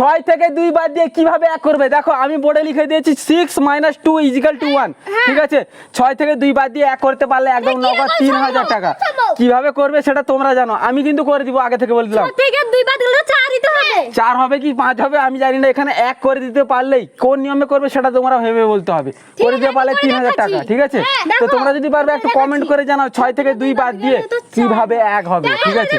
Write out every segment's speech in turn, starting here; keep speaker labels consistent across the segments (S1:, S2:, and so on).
S1: ছয় থেকে দুই বাদ দিয়ে কীভাবে এক করবে? দেখো আমি বোর্ডে লিখে দিয়েছি six minus two is equal two one ঠিক আছে? ছয় থেকে দুই বাদ দিয়ে এক করতে পারলে একদম নগদ তিন হাজার টাকা? কীভাবে করবে সেটা তোমরা জানো। আমি কিন্তু করে দিব আগে থেকে বলে দিলাম।
S2: হবে।
S1: চার হবে কি পাঁচ হবে? আমি জানি না এখানে এক করে দিতে পারলেই কোন নিয়মে করবে সেটা তোমরা ভেবে বলতে হবে। করে দিতে পারলে তিন হাজার টাকা ঠিক আছে?
S2: হ্যাঁ,
S1: তো তোমরা যদি পারবে একটু কমেন্ট করে জানাও ছয় থেকে দুই বাদ দিয়ে কীভাবে এক হবে ঠিক আছে?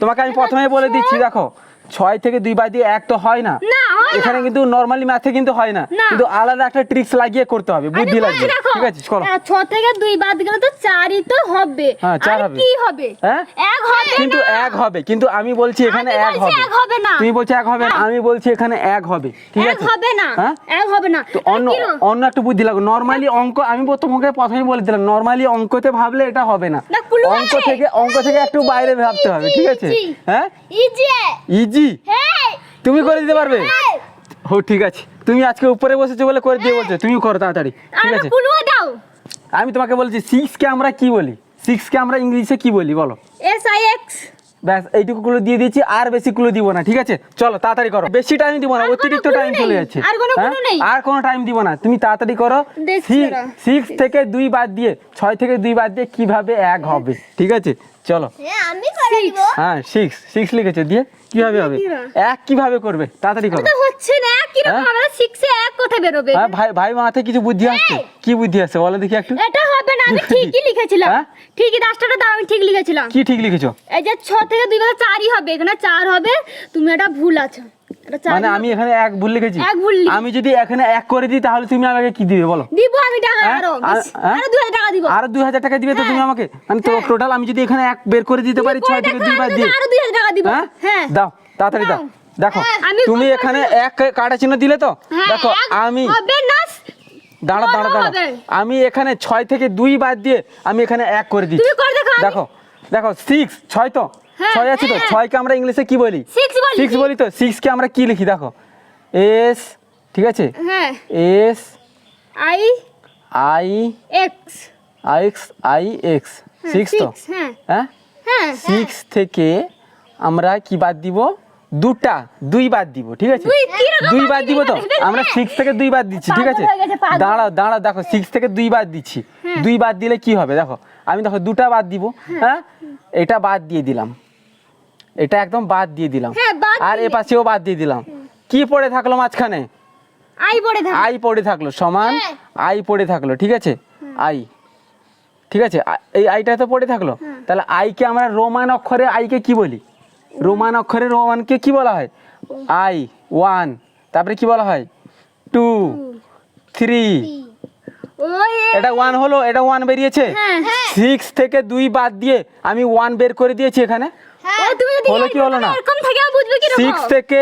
S1: তোমাকে আমি প্রথমে বলে দিচ্ছি দেখো। ছয় থেকে দুই বাই দিয়ে এক তো হয় না
S2: না।
S1: এখানে কিন্তু নর্মালি ম্যাথে কিন্তু হয় না। কিন্তু আলাদা একটা ট্রিক্স লাগিয়ে করতে হবে বুদ্ধি লাগিয়ে। ঠিক আছে চলো
S2: আহ, ছ থেকে দুই বাদ গেলে তো চারই তো হবে।
S1: হ্যাঁ, হবে।
S2: কি হবে?
S1: হ্যাঁ?
S2: এক হবে
S1: কিন্তু
S2: না।
S1: এক হবে কিন্তু আমি বলছি এখানে
S2: আমি
S1: এক হবে।
S2: হবে না।
S1: তুমি বলছো এক হবে না। আমি বলছি এখানে এক হবে। ঠিক আছে?
S2: হবে না।
S1: হ্যাঁ?
S2: এক হবে না।
S1: তো অন্য অন্য একটা বুদ্ধি লাগবে নর্মালি অঙ্ক আমি তো তোমাকে প্রথমে বলে দিলাম নর্মালি অঙ্কতে ভাবলে এটা হবে না। অঙ্ক থেকে অঙ্ক থেকে একটু বাইরে ভাবতে হবে ঠিক আছে? হ্যাঁ?
S2: ইজি
S1: ইজি
S2: হ্যাঁ
S1: তুমি করে দিতে পারবে?
S2: হ্যাঁ।
S1: ও ঠিক আছে। তুমি আজকে উপরে বসেছো বলে করে দিয়ে বলছো। তুমি করো তাড়াতাড়ি। ঠিক আছে?
S2: পুলুয়া দাও।
S1: আমি তোমাকে বলছি সিক্স কে আমরা কি বলি? সিক্স কে আমরা ইংলিশে কি বলি? বলো।
S2: এস আই এক্স
S1: ব্যাস এইটুকু গুলো দিয়ে দিচ্ছি আর বেশি গুলো দিব না ঠিক আছে? চলো তাড়াতাড়ি করো। বেশি টাইম দিব না অতিরিক্ত টাইম চলে যাচ্ছে।
S2: আর কোনো
S1: হ্যাঁ?
S2: clue নেই?
S1: আর কোনো টাইম দিব না। তুমি তাড়াতাড়ি করো। সিক্স থেকে দুই বাদ দিয়ে ছয় থেকে দুই বাদ দিয়ে কীভাবে এক হবে ঠিক আছে? চলো।
S2: হ্যাঁ আমি করে দিব।
S1: হ্যাঁ সিক্স সিক্স লিখেছে দিয়ে কীভাবে হবে? এক কীভাবে করবে? তাড়াতাড়ি করো।
S2: হচ্ছে না কি রকম
S1: হ্যাঁ?
S2: আমরা শিখছে এক কোথায় বেরোবে?
S1: হ্যাঁ ভাই ভাই মাথায় কিছু বুদ্ধি আসছে! কি বুদ্ধি আসছে? বলো দেখি একটু।
S2: এটা হবে না আমি ঠিকই লিখেছিলাম।
S1: হ্যাঁ?
S2: ঠিকই দাও আমি ঠিক লিখেছিলাম।
S1: কি ঠিক লিখেছো?
S2: এই যে ছ থেকে দুই বাদ চারই হবে এখানে চার হবে তুমি এটা ভুল আছো।
S1: মানে আমি এখানে এক ভুল লিখেছি? আমি যদি এখানে এক করে দিই তাহলে তুমি আমাকে কি দিবে বলো?
S2: দিব আমি টাকা
S1: হ্যাঁ? আরও হ্যাঁ?
S2: আরও দুই হাজার টাকা দিব।
S1: আর দুই হাজার টাকা দিবে তো তুমি। আমাকে? মানে তো। টোটাল আমি যদি এখানে এক বের করে দিতে পারি
S2: তুমি
S1: ছয়
S2: করে
S1: থেকে
S2: দেখো,
S1: দুই বাদ দিয়ে।
S2: আরও দুই হাজার টাকা দিব।
S1: হ্যাঁ? দাও তাড়াতাড়ি দাও। দেখো তুমি এখানে এক কাটা চিহ্ন দিলে তো? দেখো আমি
S2: হবে না
S1: দাঁড়া দাঁড়া দাঁড়া। আমি এখানে ছয় থেকে দুই বাদ দিয়ে আমি এখানে এক করে দিচ্ছি।
S2: দেখো
S1: দেখো সিক্স ছয় তো?
S2: হ্যাঁ,
S1: ছয় আছে তো?
S2: হ্যাঁ।
S1: ছয়কে আমরা ইংলিশে কি বলি? সিক্স বলি তো? সিক্সকে আমরা কি লিখি? দেখো এস ঠিক আছে? S
S2: I
S1: I
S2: X
S1: X I X six তো?
S2: হ্যাঁ।
S1: হ্যাঁ?
S2: হ্যাঁ
S1: সিক্স থেকে আমরা কি বাদ দিব? দুটা দুই বাদ দিব ঠিক আছে?
S2: দুই বাদ
S1: দিব তো? আমরা সিক্স থেকে দুই বাদ দিচ্ছি ঠিক আছে?
S2: হয়ে।
S1: দাঁড়াও দাঁড়াও দেখো সিক্স থেকে দুই বাদ দিচ্ছি।
S2: হ্যাঁ।
S1: দুই বাদ দিলে কি হবে দেখো? আমি দেখো দুটা বাদ দিব হ্যাঁ। এটা বাদ দিয়ে দিলাম। এটা একদম বাদ দিয়ে দিলাম।
S2: হ্যাঁ,
S1: আর এ পাশেও বাদ দিয়ে দিলাম। কি পড়ে থাকল মাঝখানে?
S2: আই পড়ে থাক
S1: আই পড়ে থাকল সমান
S2: হ্যাঁ।
S1: আই পড়ে থাকল ঠিক আছে? আই। ঠিক আছে? এই আইটা তো পড়ে থাকল? তাহলে আইকে আমরা রোমান অক্ষরে আইকে কি বলি? রোমান অক্ষরে রোমানকে কি বলা হয়? I one. তারপরে কি বলা হয়? Two three. এটা ওয়ান হলো? এটা ওয়ান বেরিয়েছে?
S2: হ্যাঁ হ্যাঁ।
S1: সিক্স থেকে দুই বাদ দিয়ে আমি ওয়ান বের করে দিয়েছি এখানে।
S2: তুমি
S1: হলো কি হলো না? সিক্স থেকে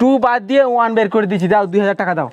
S1: টু বাদ দিয়ে ওয়ান বের করে দিয়েছি। দাও দুই হাজার টাকা দাও।